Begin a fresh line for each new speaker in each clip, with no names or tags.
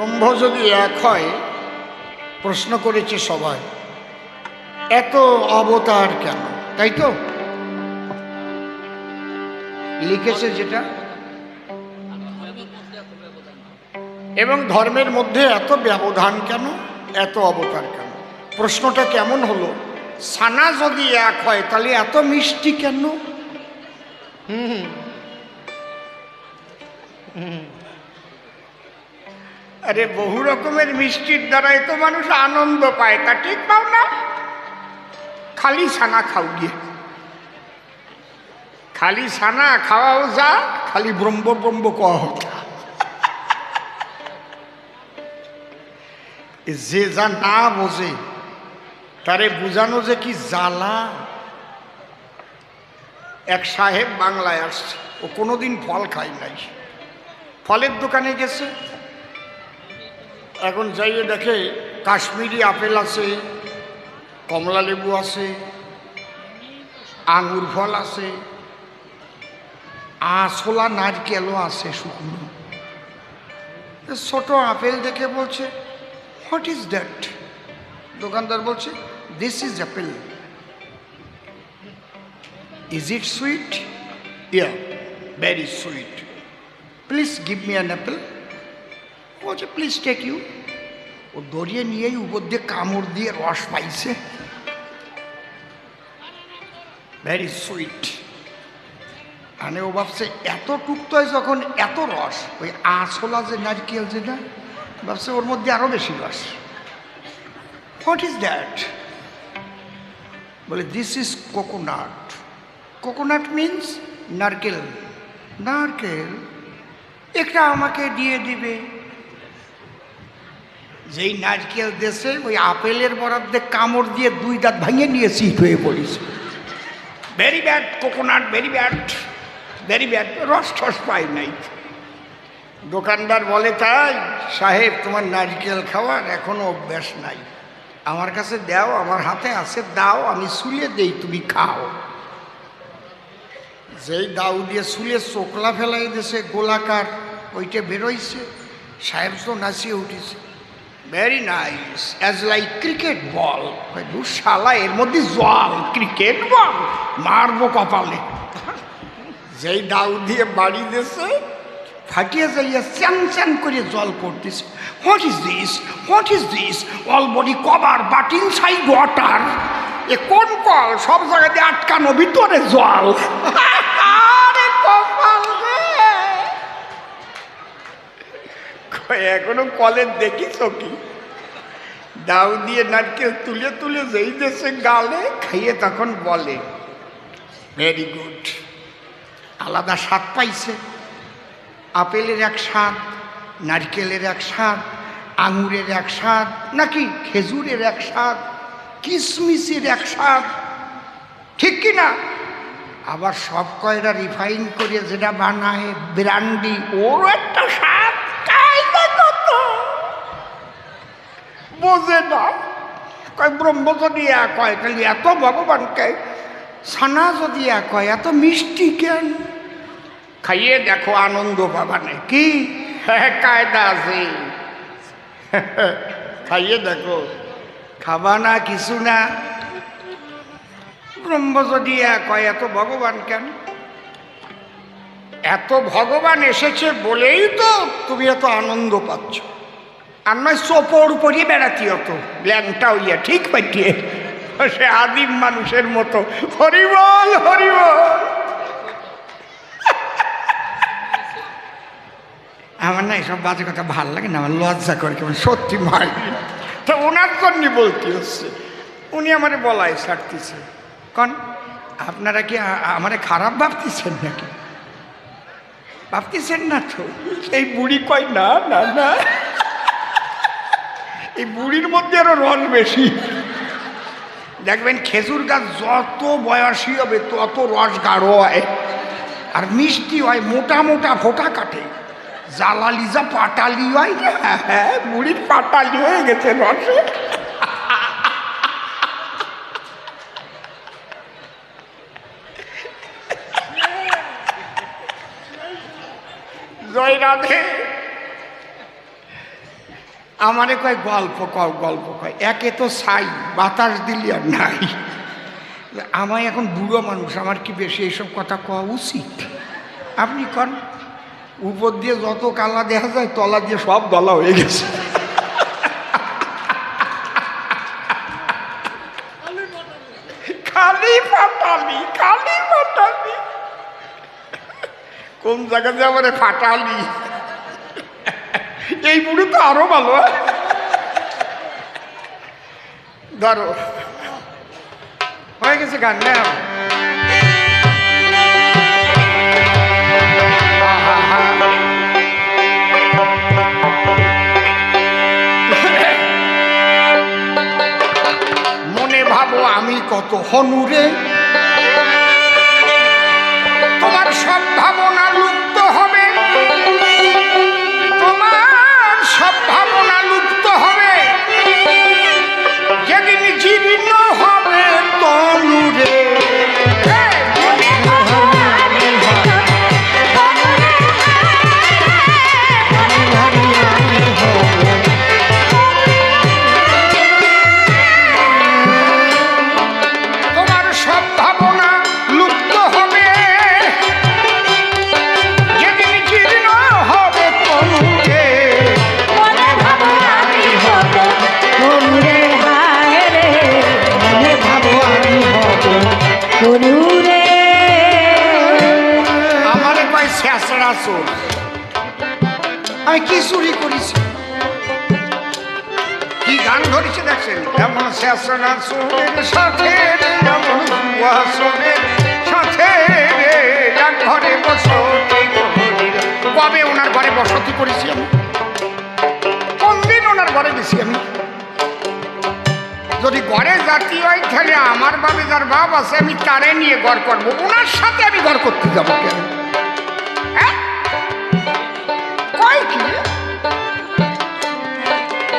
ব্রহ্ম যদি এক হয়, প্রশ্ন করেছে সবাই, এত অবতার কেন? তাই তো? লিখেছে যেটা? এবং ধর্মের মধ্যে এত ব্যবধান কেন? এত অবতার কেন? প্রশ্নটা কেমন হলো? সানা যদি এক হয়, তাহলে এত মিষ্টি কেন? আরে বহু রকমের মিষ্টির দ্বারাই তো মানুষ আনন্দ পায়, তা ঠিক পাও না? খালি ছানা খাও গিয়ে। খালি ছানা খাওয়াও যা, খালি ব্রহ্ম ব্রহ্ম কও যা। যে যা না বোঝে, তারে বুঝানো যে কি জ্বালা। এক সাহেব বাংলায় আসছে, ও কোনোদিন ফল খায় নাই। ফলের দোকানে গেছে এখন যাইয়ে দেখে কাশ্মীরি আপেল আছে, কমলা লেবু আছে, আঙুর ফল আছে, আঁশলা নারকেলও আছে শুকনো। ছোট আপেল দেখে বলছে হোয়াট ইজ দ্যাট দোকানদার বলছে this is apple is it sweet ya very sweet please give me an apple বলছে প্লিজ টেক ইউ ও দড়িয়ে নিয়েই উপর দিয়ে কামড় দিয়ে রস পাইছে। ভেরি সুইট মানে ও ভাবছে এত টুকতোয় যখন এত রস, ওই আঁশলা যে নারকেল যেটা, ভাবছে ওর মধ্যে আরও বেশি রস। হোয়াট ইজ দ্যাট বলে this is coconut coconut means নারকেল। নারকেল একটা আমাকে দিয়ে দিবে। যেই নারকেল দেশে ওই আপেলের বরাদ্দে কামড় দিয়ে দুই দাঁত ভাঙিয়ে নিয়ে সিট হয়ে পড়েছে। Very bad coconut very bad very bad রস টস পাই নাই। দোকানদার বলে, তাই সাহেব, তোমার নারকেল খাওয়ার এখনও অভ্যাস নাই। আমার কাছে দাও, আমার হাতে আছে, দাও, আমি শুলে দেই, তুমি খাও। যেই দাউ দিয়ে শুলে চোকলা ফেলাই দিয়েছে গোলাকার, ওইটা বেরোইছে। সাহেব তো নাচিয়ে উঠেছে। Very nice as like cricket ball শালা এর মধ্যে জল ক্রিকেট বল মারবো কপালে। যেই দাউ দিয়ে বাড়ি দিয়েছে ফাটিয়ে যাইয়া চ্যান চ্যান করে জল পড়তেছে what is this what is this all body cover but inside water এ কোন কল? সব জায়গাতে আটকানো ভিতরে জল। এখনও কলের দেখিস কি? দাউ দিয়ে নারকেল তুলে তুলে যেই দেশে গালে খাইয়ে তখন বলে ভেরি গুড আলাদা স্বাদ পাইছে। আপেলের এক স্বাদ, নারকেলের এক স্বাদ, আঙুরের এক স্বাদ, নাকি খেজুরের এক স্বাদ কিশমিশের এক স্বাদ? ঠিক কি না? আবার সব কয়টা রিফাইন করে যেটা বানায় ব্র্যান্ডি ওরও একটা স্বাদ। বোঝে না কয় ব্রহ্ম যদি এক হয়, তাহলে এত ভগবানকে সানা যদি এক হয়, এত মিষ্টি কেন খাইয়ে দেখো আনন্দ পাবানে কি? হ্যাঁ কায়দা আছে। খাইয়ে দেখো। খাবা না, কিছু না। ব্রহ্ম যদি এক হয়, এত ভগবান কেন? এত ভগবান এসেছে বলেই তো তুমি এত আনন্দ পাচ্ছ। আর সোপর উপরই বেড়াতি অত ল্যাংটা হইয়া ঠিক পাঠিয়ে সে আদিম মানুষের মতো হরিবল হরিবল আমার না এসব বাজে কথা ভালো লাগে না আমার লজ্জা করে কেমন সত্যি মাই তো ওনার জন্যই বলতে হচ্ছে উনি আমারে বলায় ছাড়তেছে কন আপনারা কি আমারে খারাপ ভাবতেছেন নাকি ভাবতেছেন না তো এই বুড়ি কয় না না না এই বুড়ির মধ্যে আরও রস বেশি। দেখবেন খেজুর গাছ যত বয়সী হবে, তত রস গাঢ় হয়। আর মিষ্টি হয়, মোটা মোটা ফোটা কাটে। জ্বালালি যা পাটালি হয় হ্যাঁ বুড়ির পাটালি হয়ে গেছে রসে। জয় রাধে। আমারে কয়, গল্প কয় গল্প কয় একে তো ছাই, বাতাস দিলি আর নাই। আমায় এখন বুড়ো মানুষ, আমার কি বেশি এইসব কথা কওয়া উচিত? আপনি কন। উপর দিয়ে যত কালা দেখা যায়, তলা দিয়ে সব গলা হয়ে গেছে। খালি ফাটালি, খালি কোন জায়গাতে আমার ফাটালি? এই বুড়ো তো আরও ভালো। ধরো হয়ে গেছে গান না মনে ভাবো আমি কত হনুরে ঘরে বসতি করেছি আমি। কোন দিন ওনার ঘরে গেছি আমি। যদি ঘরে জাতি হয়, তাহলে আমার বাবে যার বাপ আছে, আমি তারে নিয়ে ঘর করব। ওনার সাথে আমি ঘর করতে যাব কেন? হ্যাঁ?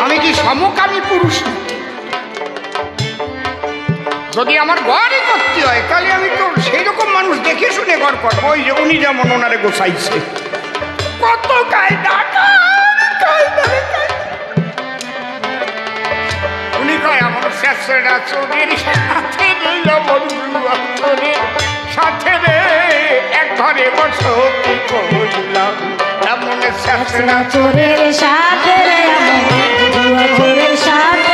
আমি কি সমকামী পুরুষ যদি আমার ঘরই করতে হয়, তাহলে আমি তো সেই রকম মানুষ দেখে শুনে ঘর করব। ওই যে উনি যেমন ওনারে গোছাইছে। কত কায়দা। উনি কয়, আমার শেষরা চোরের সাথে রে সাথে রে এক ঘরে বসতি করিলাম এমন শেষরা
চোরের সাথে রে চোরের সাথে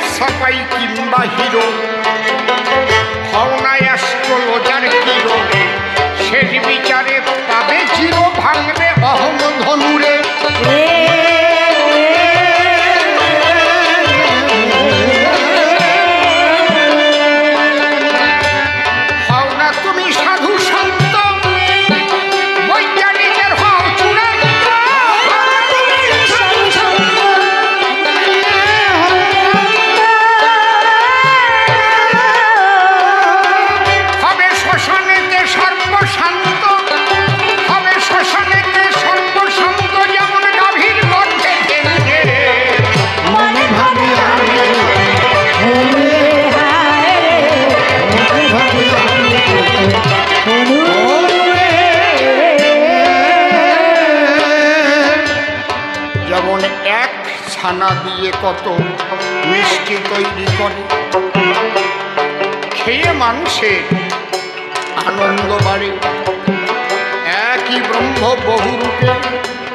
堺
金馬広顔なやしとロジ
ャレ ছানা দিয়ে কত মিষ্টি তৈরি করে। খেয়ে মানুষের আনন্দ বাড়ে। একই ব্রহ্ম বহুরূপে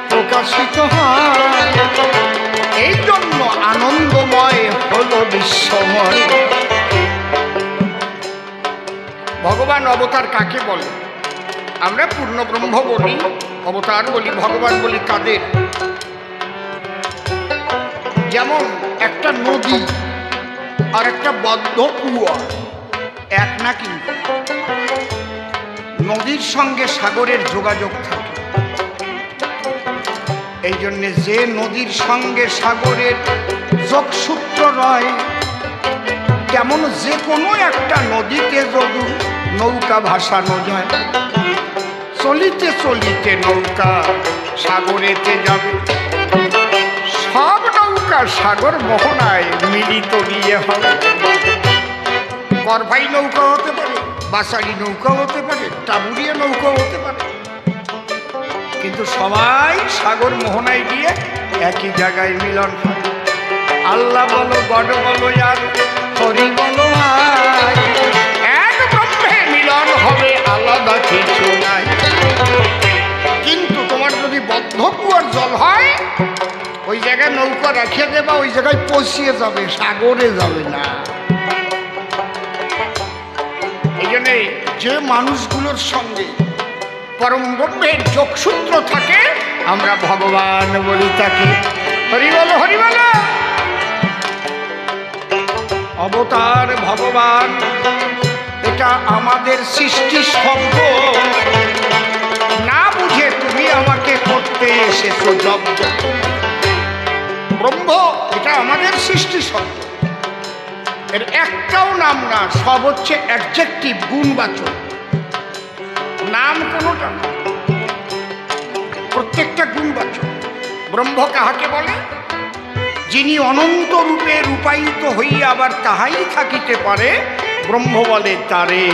প্রকাশিত এই জন্য আনন্দময় হলো বিশ্বময়। ভগবান অবতার কাকে বলে? আমরা পূর্ণ ব্রহ্ম বলি, অবতার বলি, ভগবান বলি কাদের? যেমন একটা নদী আর একটা বদ্ধ কুয়া, এক না কিন্তু নদীর সঙ্গে সাগরের যোগাযোগ থাকে। এই জন্যে যে নদীর সঙ্গে সাগরের যোগসূত্র নয় তেমন যে কোনো একটা নদীতে যদি নৌকা ভাসানো যায়, চলিতে চলিতে নৌকা সাগরেতে যাবে। নৌকা সাগর মোহনায় মিলিত গিয়ে হবে। করভাই নৌকা হতে পারে, বাসারি নৌকা হতে পারে, টাবুরিয়া নৌকা হতে পারে। কিন্তু সবাই সাগর মোহনায় গিয়ে একই জায়গায় মিলন হয়। আল্লাহ বলো, গড বলো আর হরি বলো। এক ব্রহ্মে মিলন হবে, আলাদা কিছু নাই। কিন্তু তোমার যদি বদ্ধ কুয়ার জল হয় ওই জায়গায় নৌকা রাখিয়ে দেবা, ওই জায়গায় পচিয়ে যাবে, সাগরে যাবে না। এই জন্যে যে মানুষগুলোর সঙ্গে পরম ব্রহ্মের যোগসূত্র থাকে, আমরা ভগবান বলি তাকে। হরি বলো হরি বলো! অবতার ভগবান, এটা আমাদের সৃষ্টি শব্দ না বুঝে তুমি আমাকে করতে এসেছ জব্দ ব্রহ্ম, এটা আমাদের সৃষ্টি শব্দ। এর একটাও নাম না, সব হচ্ছে অ্যাডজেক্টিভ গুণবাচক। নাম কোনোটা না। প্রত্যেকটা গুণবাচক। ব্রহ্ম কাহাকে বলে? যিনি অনন্ত রূপে রূপায়িত হইয়া আবার তাহাই থাকিতে পারে, ব্রহ্ম বলে তারে।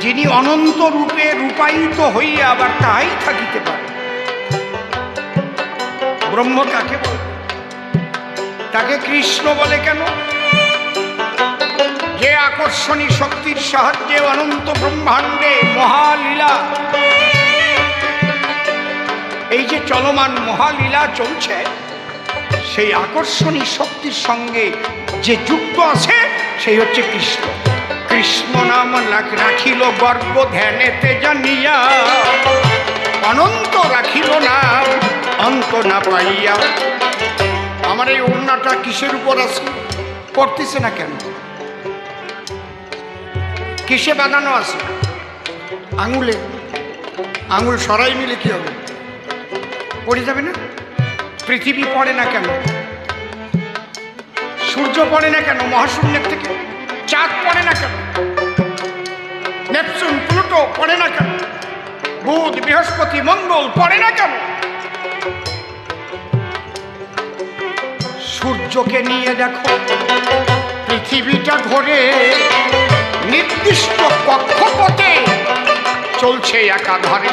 যিনি অনন্ত রূপে রূপায়িত হইয়া আবার তাহাই থাকিতে পারে। ব্রহ্ম কাকে বলে? তাকে কৃষ্ণ বলে কেন? যে আকর্ষণী শক্তির সাহায্যে অনন্ত ব্রহ্মাণ্ডে মহালীলা। এই যে চলমান মহালীলা চলছে, সেই আকর্ষণী শক্তির সঙ্গে যে যুক্ত আছে, সেই হচ্ছে কৃষ্ণ। কৃষ্ণ নাম রাখিল গর্ব ধ্যানেতে জানিয়া, অনন্ত রাখিল নাম অন্ত না পাইয়া। আমার এই ওড়নাটা কিসের উপর আছে? পড়তেছে না কেন? কিসে বাঁধানো আছে? আঙুলে। আঙুল সরাই মিলে কি হবে? পড়ে যাবে না? পৃথিবী পড়ে না কেন? সূর্য পড়ে না কেন? মহাশূন্যের থেকে? চাঁদ পড়ে না কেন? নেপচুন, প্লুটো পড়ে না কেন? বুধ, বৃহস্পতি, মঙ্গল পড়ে না কেন? সূর্যকে নিয়ে দেখো, পৃথিবীটা ঘোরে নির্দিষ্ট কক্ষপথে চলছে একাধারে।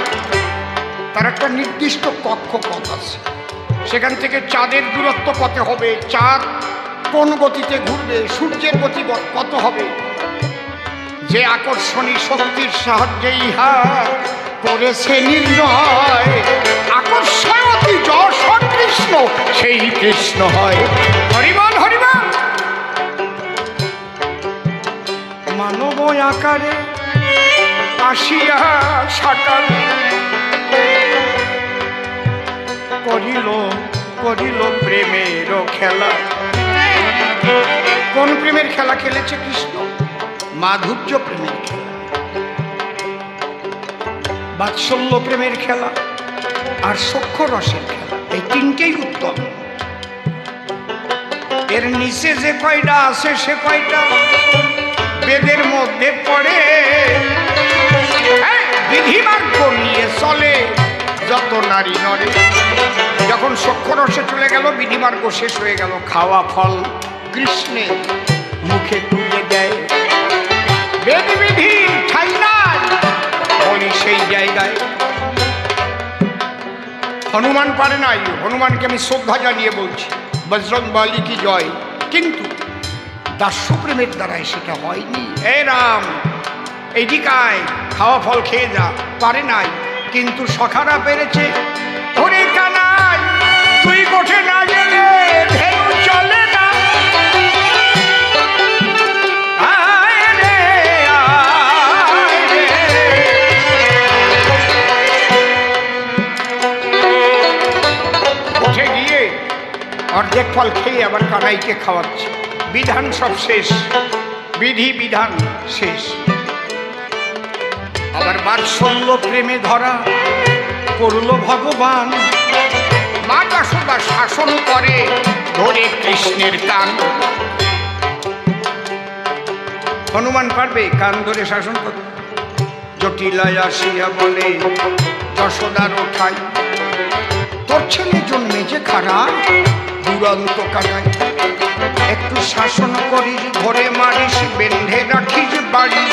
তার একটা নির্দিষ্ট কক্ষপথ আছে। সেখান থেকে চাঁদের দূরত্ব কত হবে? চাঁদ কোন গতিতে ঘুরবে? সূর্যের গতি কত হবে? যে আকর্ষণী শক্তির সাহায্যে ইহা করেছে নির্ণয় আকর্ষণী যশ কৃষ্ণ, সেই কৃষ্ণ হয়। হরিবল হরিবল! মানব আকারে আসিয়া সাকাল। করিল করিল প্রেমের খেলা। কোন প্রেমের খেলা খেলেছে কৃষ্ণ? মাধুর্য প্রেমের খেলা। বাৎসল্য প্রেমের খেলা। আর সখ্য রসের খেলা। তিনটেই উত্তম। এর নিচে যে কয়টা আছে সে কয়টা? বেদের মধ্যে পড়ে। হ্যাঁ, বিধিমার্গ নিয়ে চলে যত নারী নরে যখন সক্ষরসে চলে গেল বিধিমার্গ শেষ হয়ে গেল খাওয়া ফল কৃষ্ণে মুখে তুলে দেয়। বেদ বিধি ঠাই নাই বলি সেই জায়গায় হনুমান পারে নাই, হনুমানকে আমি শ্রদ্ধা জানিয়ে বলছি, বজরং বালি কি জয়? কিন্তু দাস্যপ্রেমের দ্বারাই সেটা হয়নি। হে রাম, এদিকায় খাওয়া ফল খেয়ে যা, পারে নাই, কিন্তু সখারা পেরেছে, ধরে তুই কোঠে না গেলে অর্ধেক খেয়ে আবার কানাইকে খাওয়াচ্ছে। বিধান সব শেষ। বিধি বিধান শেষ। আবার বাৎসল্য প্রেমে ধরা করল ভগবান। মা যশোদা শাসন করে ধরে কৃষ্ণের কান। হনুমান পারবে কান ধরে শাসন করতে। জটিলায় আসিয়া বলে, যশোদার ওঠাই। তোর ছেলে জন্মেছে খারাপ, দুরন্ত কানাই একটু শাসন করিস ধরে মারিস, বেঁধে রাখিস বাড়ি।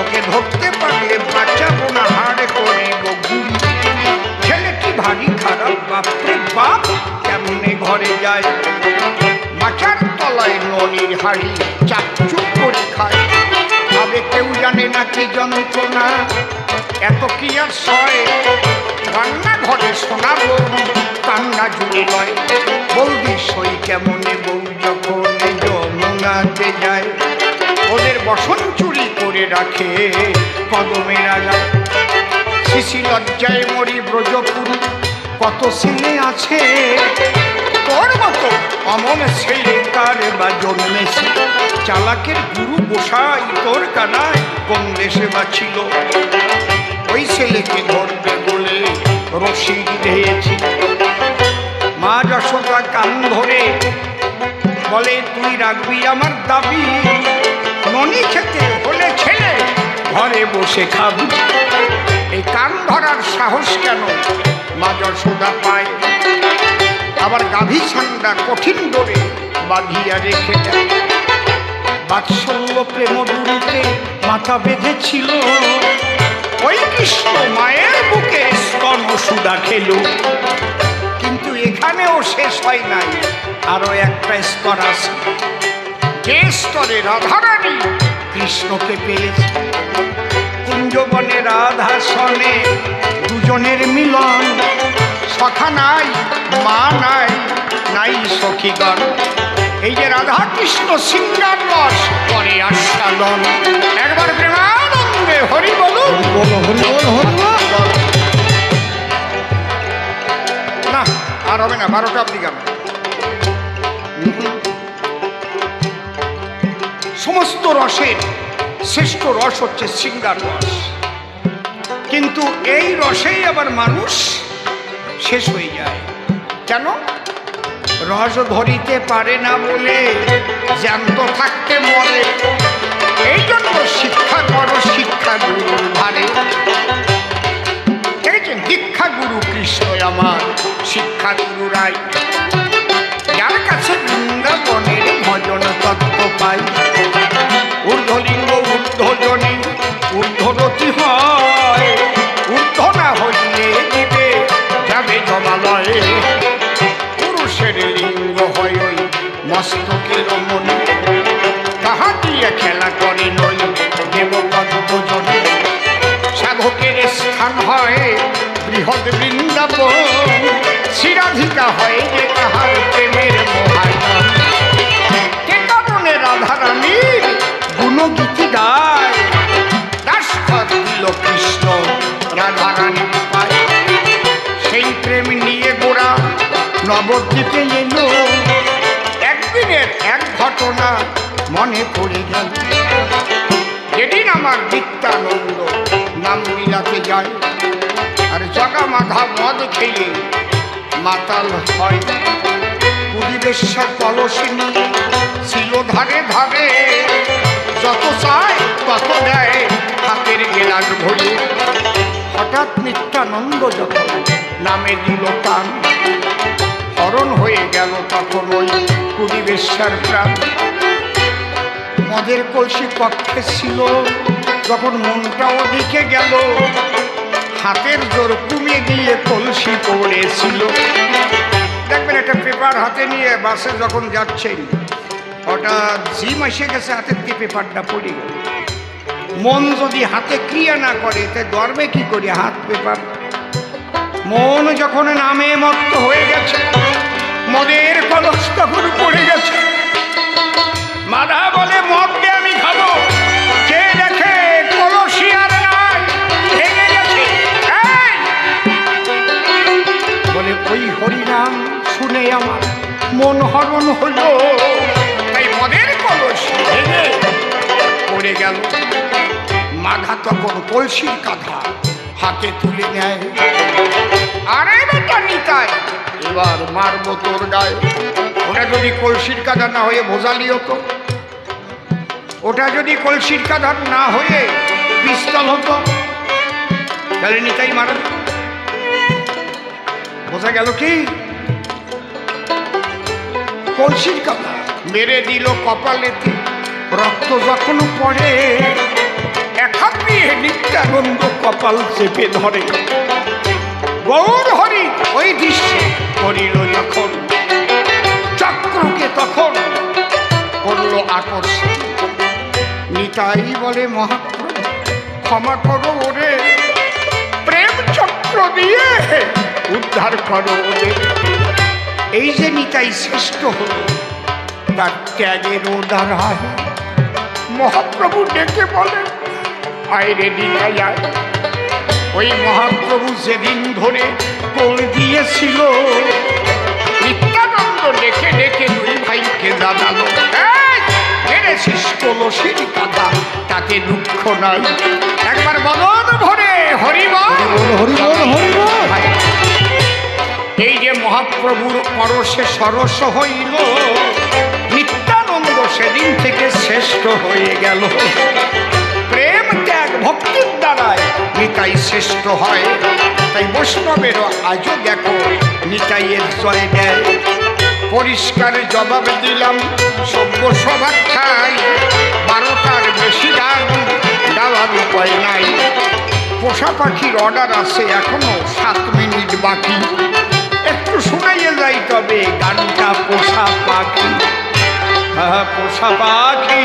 ওকে ধরতে পারলে বাঁচাবো না, হাড়ে করিব গুলি। ছেলেটি ভারী খারাপ, বাপরে বাপ, কেমনে ঘরে যায়? মাচার তলায় ননির হাড়ি চাকচুক করে খায়। তবে কেউ জানে না কি যন্ত্রণা, এত কি আর সয়? রান্নাঘরে শোনাবো। কান্না জুড়ে নয় বৌদি সই কেমনে বউ যখন যমুনাতে যায়। ওদের বসন চুরি করে রাখে কদমের আগায় শিশি লজ্জায় মরি ব্রজপুরী, কত ছেলে আছে? তোর মতো অমন ছেলে তার বা জন্মেছে? চালাকের গুরু বসাই তোর কানায় কোন দেশে বা ছিল ওই ছেলেকে ধরবে বলে রশি দিয়েছি। মা যশোদা কান ধরে বলে, তুই রাখবি আমার দাবি। ননি খেতে হলে ছেলে ঘরে বসে খাবি। এই কান ধরার সাহস কেন মা যশোদা পায়? আবার গাভী ছান্ডা কঠিন ডোরে বাঁধিয়া রেখে দেয় বাৎসল্য প্রেম দূরিতে মাথা বেঁধেছিল। ওই কৃষ্ণ মায়ের বুকে স্তন সুদা খেল কিন্তু এখানেও শেষ হয় নাই। আরও একটা স্তর আছে। যে স্তরে রাধারানী কৃষ্ণকে পেয়েছে। কুঞ্জবনে রাধা সনে দুজনের মিলন। সখা নাই, মা নাই নাই সখীগণ। এই যে রাধা কৃষ্ণ সিঙ্গার করে আস্বাদন। একবার প্রেমানন্দে হরি বলুন। না, বারোটা অব্দি গান সমস্ত রসের শ্রেষ্ঠ রস হচ্ছে সিঙ্গার রস। কিন্তু এই রসেই আবার মানুষ শেষ হয়ে যায়। কেন? রস ধরিতে পারে না বলে, জ্যান্ত থাকতে মরে। এই জন্য শিক্ষা করো, শিক্ষা গুরুর ধারে দেখেছেন দীক্ষা গুরু কৃষ্ণ আমার শিক্ষা গুরু রায় যার কাছে বৃন্দাবনের ভজন তত্ত্ব পাই। বৃহৎ বৃন্দাবন শিরাধিকা হয় যে তাহার প্রেমের মহাজন কে কারণে রাধারানীর গুণগীতি গায়? কৃষ্ণ সেই প্রেম নিয়ে গোড়া নবদ্বীপে এলো। একদিনের এক ঘটনা মনে পড়ে গেল। যেদিন আমার নিত্যানন্দ নাম বিলাতে যায় আর জগা মাধা মদ খেয়ে মাতাল হয়। পরিবেশা কলসী নিয়ে ছিল ধারে ধারে, যত চায় তত দেয় হাতের গেলাস ভরে হঠাৎ নিত্যানন্দ যখন নামে দিল টান হরণ হয়ে গেল তখন ওই পরিবেশার প্রাণ। মদের কলসি পক্ষে ছিল, যখন মনটা ওদিকে গেল হাতের জোর কমে গিয়ে কলসি পড়েছিল। দেখবেন একটা পেপার হাতে নিয়ে বাসে যখন যাচ্ছেন, হঠাৎ জিম এসে গেছে, হাতের দিয়ে পেপারটা পড়ে গেল। মন যদি হাতে ক্রিয়া না করে, তে ধরবে কি করি হাত পেপার? মন যখন নামে মত্ত হয়ে গেছে, মদের কলস তখন পড়ে গেছে। মাধা বলে মদকে হরিনাম শুনে আমার মন হরণ হলো। তাই মদের কলসি পড়ে গেল। মাঘা তখন কলসির কাঁধা হাতে তুলে নেয়। আরে বেটা নিতাই, এবার মারবো তোর গায়ে। ওটা যদি কলসির কাদা না হয়ে ভোজালি হতো, ওটা যদি কলসির কাদা না হয়ে পিস্তল হতো, তাহলে নিতাই মারা। বোঝা গেল কি? কলসির কাদা মেরে দিল কপালেতে, রক্ত যখন পড়ে নিত্যানন্দ কপাল চেপে ধরে। গৌর হরি ওই দৃশ্যে করিল যখন, চক্রকে তখন করল আকর্ষণ। নিতাই বলে, মহাপ্রভু, ক্ষমা করো ওরে প্রেম চক্র দিয়ে উদ্ধার করো ওদের। এই যে নিতাই শ্রেষ্ঠ হলো তার ত্যাগের দ্বারায় মহাপ্রভু ডেকে বলেন আয় রে নিতাই আয় ওই মহাপ্রভু সেদিন ধরে কোল দিয়েছিল নিত্যানন্দ ডেকে ডেকে দুই ভাইকে "এই, মেরেছিস কলসির কথা? তাতে দুঃখ নাই। একবার বদন ভরে হরিবল।
বল হরি বল হরি বল
এই যে মহাপ্রভুর পরশে সরস হইল, নিত্যানন্দ সেদিন থেকে শ্রেষ্ঠ হয়ে গেল। প্রেম ত্যাগ ভক্তির দ্বারায় নিতাই শ্রেষ্ঠ হয়। তাই বৈষ্ণবেরও আজও দেখো নিতাইয়ের জয় দেয় পরিষ্কার জবাব দিলাম সভ্য সবার খাই বারোটার বেশি দাম দেওয়ার উপায় নাই। পোষা পাখির অর্ডার আছে এখনও সাত মিনিট বাকি। একটু শুনাইয়ে যাই তবে গানটা পোষা পাখি। হ্যাঁ পোষা পাখি।